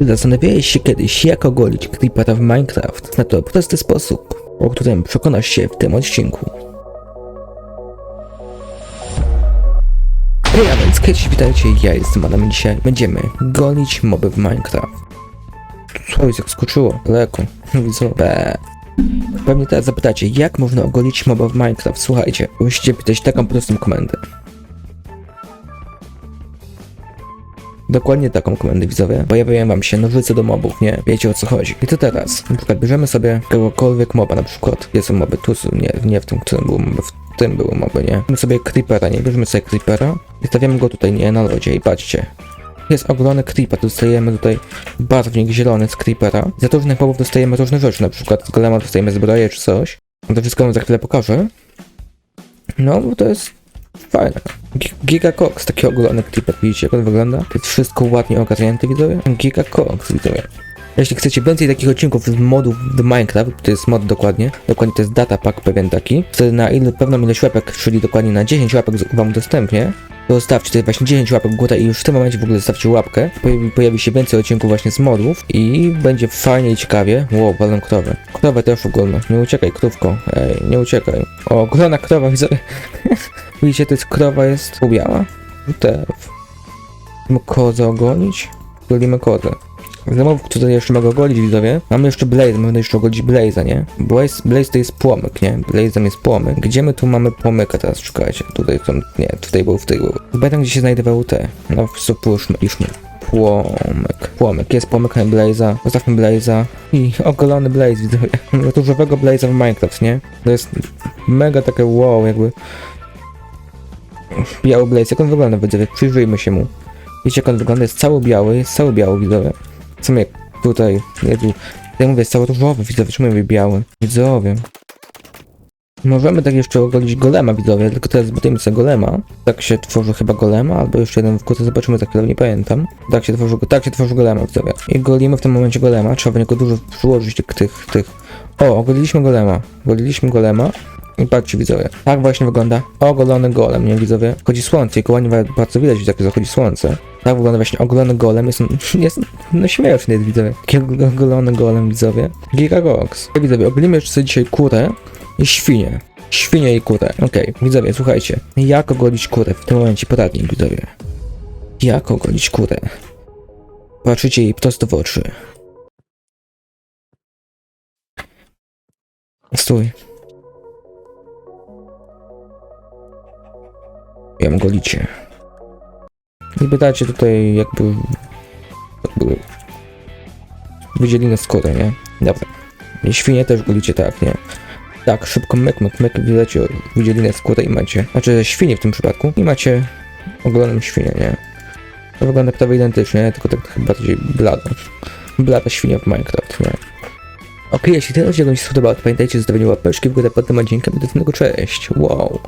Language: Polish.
Zastanawiałeś się kiedyś, jak ogolić creepera w Minecraft? Na to prosty sposób, o którym przekonasz się w tym odcinku. Hej, a więc kiedyś witajcie, ja jestem Adam dzisiaj będziemy golić moby w Minecraft. Jest jak skoczyło? Leko. Widzę. Be. Pewnie teraz zapytacie, jak można ogolić moba w Minecraft? Słuchajcie, musicie pisać taką prostą komendę. Dokładnie taką komendę widzowie. Pojawiają wam się nożyce do mobów, nie? Wiecie o co chodzi. I to teraz. Na przykład bierzemy sobie kogokolwiek moba, na przykład. Gdzie są moby? Tu są, nie, nie w tym, którym były moby, w tym były moby, nie? Bierzemy sobie creepera, nie? Bierzemy sobie creepera i stawiamy go tutaj, nie? Na lodzie i patrzcie. Jest ogromny creeper, dostajemy tutaj barwnik zielony z creepera. Za różnych mobów dostajemy różne rzeczy, na przykład z golema dostajemy zbroję czy coś. To wszystko wam za chwilę pokażę. No, bo to jest fajne. Gi- Giga Cox, taki ogolony creeper, widzicie jak on wygląda? To jest wszystko ładnie ogarnięte, widzowie? Giga Cox, widzowie. Jeśli chcecie więcej takich odcinków z modów do Minecraft, to jest mod dokładnie, dokładnie to jest data pack pewien taki, wtedy na ile, pewną ilość łapek, czyli dokładnie na 10 łapek wam udostępnię, zostawcie tutaj właśnie 10 łapek w górę i już w tym momencie w ogóle zostawcie łapkę. Pojawi, pojawi się więcej odcinków właśnie z modów i będzie fajnie i ciekawie. Wow, walę krowę. Krowę też ogólnie. Nie uciekaj, krówko. Ej, nie uciekaj. O, ogromna krowa, widzę. Widzicie, to jest krowa jest ubiała. Musimy kozę ogonić. Golimy kozę. Z domów, które jeszcze mogę ogolić, widzowie, mamy jeszcze Blaze, mamy jeszcze ogolić Blaze'a, nie? Blaze, Blaze to jest płomyk, nie? Blaze'em jest płomyk. Gdzie my tu mamy płomyka teraz, szukajcie. Tutaj są, nie, tutaj był, w tej był. Pamiętam, gdzie się znajdowały te. No, spójrzmy, liczmy. Płomyk. Płomyk. Jest płomyk na Blaze'a. Zostawmy Blaze'a. I ogolony Blaze, widzowie. Różowego Blaze'a w Minecraft, nie? To jest mega takie wow, jakby... Biały Blaze, jak on wygląda, widzowie? Przyjrzyjmy się mu. Wiecie, jak on wygląda? Jest cały biały, jest cały biały, widzowie. Co mnie tutaj, Jezu, ja mówię, jest cały różowy, widzowie, czemu mówię biały? Widzowie. Możemy tak jeszcze ogolić golema, widzowie, tylko teraz zbudujemy sobie golema. Tak się tworzy chyba golema, albo jeszcze jeden w górę, zobaczymy za chwilę, nie pamiętam. Tak się tworzy, tak się tworzy golema, widzowie. I golimy w tym momencie golema, trzeba w niego dużo przyłożyć tych, tych, tych. O, ogoliliśmy golema, ogoliliśmy golema. I patrzcie widzowie, tak właśnie wygląda ogolony golem, nie widzowie? Chodzi słońce i koło bardzo widać, jak zachodzi słońce. Tak wygląda właśnie ogolony golem, jest, jest no śmieszny widzowie. Taki og- ogolony golem widzowie. Gigagox. Widzowie, jeszcze sobie dzisiaj kurę i świnię. Świnię i kurę. Okej, widzowie, słuchajcie. Jak ogolić kurę? W tym momencie poradnik, widzowie. Jak ogolić kurę? Patrzycie jej prosto w oczy. Stój. ją golicie. I pytacie tutaj jakby... jakby wydzielinę skóry, nie? Dobra. I świnie też golicie tak, nie? Tak, szybko myk, myk, myk, widać wydzielinę skóry i macie... Znaczy świnie w tym przypadku i macie ogoloną świnię, nie? To wygląda prawie identycznie, tylko tak chyba bardziej blado. Blada świnia w Minecraft, nie? Okej, jeśli ten odcinek się spodobał, to pamiętajcie o zostawieniu łapeczki w górę pod tym odcinkiem do tego cześć. Wow.